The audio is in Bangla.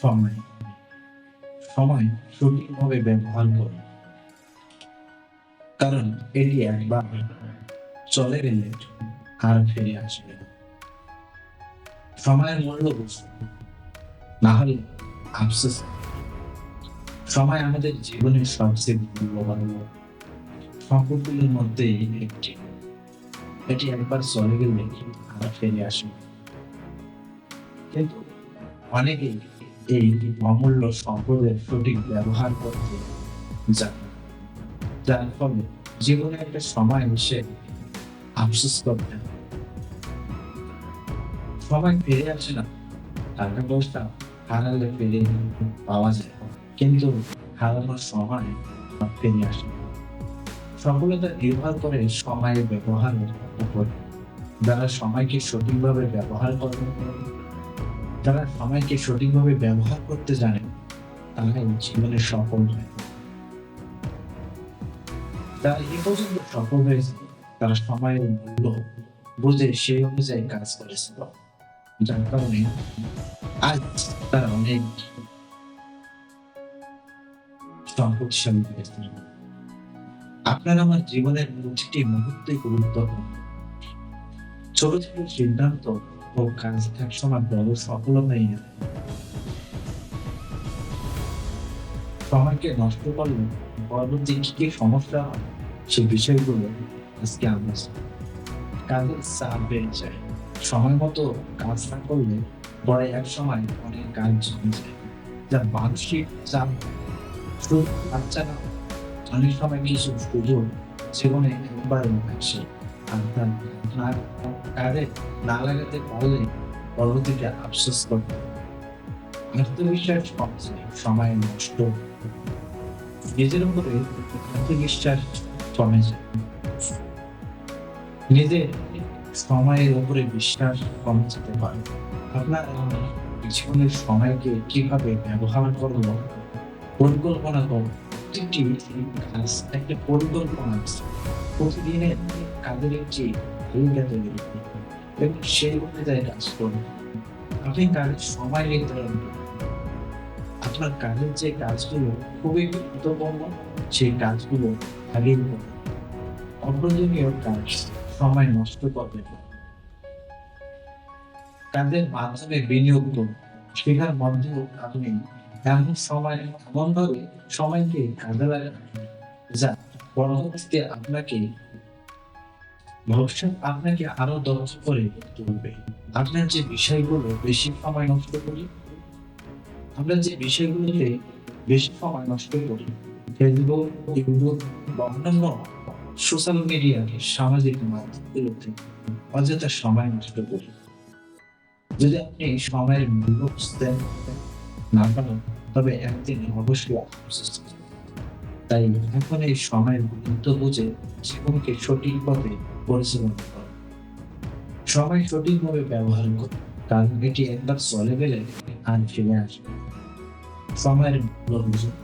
সময়। সময় সঠিকভাবে ব্যবহার করুন। কারণ এটি একবার চলে গেলে আর ফিরে আসবে সময়ের মূল্য বুঝুন। না হলে আফসোস। সময় আমাদের জীবনের সবচেয়ে মূল্যবান সম্পদগুলোর মধ্যে একটি। এটি একবার চলে গেলে আর ফিরে আসবে কিন্তু অনেকেই এই অমূল্য সম্পদের সঠিক ব্যবহার করতে জানে না। যার ফলে জীবনে একটা সময় এসে আফসোস করতে সময় ফিরে আসে না, টাকা পয়সা হারালে ফিরে পাওয়া যায়, কিন্তু হারানোর সময় ফিরে আসে। সফলতা নির্ভর করে সময়ের ব্যবহারের উপর যারা সময়কে সঠিকভাবে ব্যবহার করে যারা সময়কে সঠিকভাবে ব্যবহার করতে জানে তারাই জীবনে সফল হয়। যারা এই পর্যন্ত সফল হয়েছে, তারা সময়ের মূল্য বুঝে সেই অনুযায়ী কাজ করেছিল যার কারণে আজ তারা অনেক সম্পদশালী হয়েছে। আপনার আমার জীবনের প্রতিটি মুহূর্তে গুরুত্বপূর্ণ। ছোট ছোট সিদ্ধান্ত ও কাজ একসময় বড় সফলতা এনে দেয়। সময়কে নষ্ট করলে পরবর্তী কি কি সমস্যা হয় সে বিষয়গুলো আজকে আমরা কাজের চাপ বেড়ে যায় সময় মতো কাজ না করলে পরে এক সময় অনেক কাজ জমে যায় যা মানসিক চাপ শুধু বাচ্চা না অনেক সময় কিছু সুযোগ জীবনে একবার আসে পরবর্তীতে আফসোস হয়। আত্মবিশ্বাস সময় নষ্ট। নিজের উপরে আত্মবিশ্বাস কমে যায়। নিজের সময়ের উপরে বিশ্বাস কমে যেতে পারে। আপনার জীবনের সময়কে কীভাবে ব্যবহার করব, পরিকল্পনা করব প্রতিটি কাজ একটা পরিকল্পনা আছে। প্রতিদিনের কাজের একটি তালিকা তৈরি এবং সেই অনুযায়ী কাজ করুন। আপনি কাজের সময় নির্ধারণ করুন আপনার কাজের যে কাজগুলো খুবই গুরুত্বপূর্ণ, সেই কাজগুলো আগেই করুন অপ্রয়োজনীয় কাজ সময় নষ্ট করবেন কাজের মাধ্যমে বিনিয়োগ করুন। শেখার মধ্যেও আপনি এমন সময় এমনভাবে সময়কে কাজে লাগান যা পরবর্তীতে আপনাকে ভবিষ্যৎ আপনাকে আরও দক্ষ করে তুলবে। আপনার যে বিষয়গুলো বেশি সময় নষ্ট করি আমরা যে বিষয়গুলোতে বেশি সময় নষ্ট করি, ফেসবুক, ইউটিউব বা অন্যান্য সোশ্যাল মিডিয়া সামাজিক মাধ্যমগুলোতে অযথা সময় নষ্ট করি। যদি আপনি সময়ের মূল্য বুঝতেন না পারেন তবে একদিন অবশ্যই তাই এখন এই সময়ের গুরুত্ব বুঝে জীবনকে সঠিক পথে পরিচালনা করুন সময় সঠিকভাবে ব্যবহার করে, কারণ এটি একবার চলে গেলে আর ফিরে আসবে সময়ের মূল্য বুঝুন